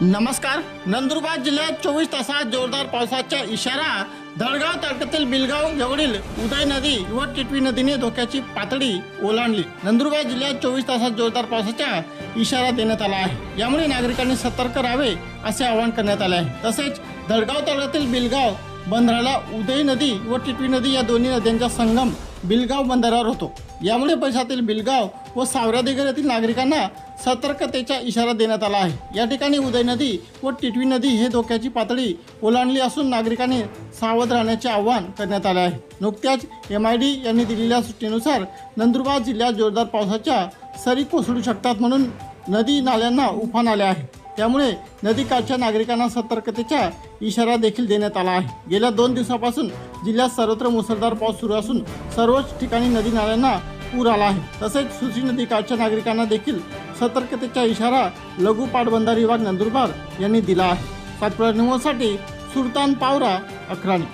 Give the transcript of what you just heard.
नमस्कार. नंदुरबार जिल्ह्यात चोवीस तासात जोरदार पावसाचा इशारा. धडगाव तालुक्यातील बिलगाव जवळील उदय नदी व टिटवी नदीने धोक्याची पातळी ओलांडली. नंदुरबार जिल्ह्यात चोवीस तासात जोरदार पावसाचा इशारा देण्यात आला आहे. यामुळे नागरिकांनी सतर्क राहावे असे आवाहन करण्यात आले आहे. तसेच धडगाव तालुक्यातील बिलगाव बंधाराला उदय नदी व टिटवी नदी या दोन्ही नद्यांचा संगम बिलगाव बंदरावर होतो. यामुळे पैशातील बिलगाव व सावरा येथील नागरिकांना सतर्कतेचा इशारा देण्यात आला आहे. या ठिकाणी उदय नदी व टिटवी नदी हे धोक्याची पातळी ओलांडली असून नागरिकांनी सावध राहण्याचे आवाहन करण्यात आले आहे. नुकत्याच एम आय डी यांनी दिलेल्या सूचनेनुसार नंदुरबार जिल्ह्यात जोरदार पावसाच्या सरी कोसळू शकतात म्हणून नदी नाल्यांना उफान आले आहे. त्यामुळे नदीकाठच्या नागरिकांना सतर्कतेचा इशारा देखील देण्यात आला आहे. गेल्या दोन दिवसापासून जिल्ह्यात सर्वत्र मुसळधार पाऊस सुरू असून सर्वच ठिकाणी नदी नाल्यांना पूर आला आहे. तसेच सुशी नदीकाठच्या नागरिकांना देखील सतर्कतेचा इशारा लघु पाटबंधारे विभाग नंदुरबार यांनी दिला आहे. सातपुडा न्यूजसाठी सुलतान पावरा अकराणी.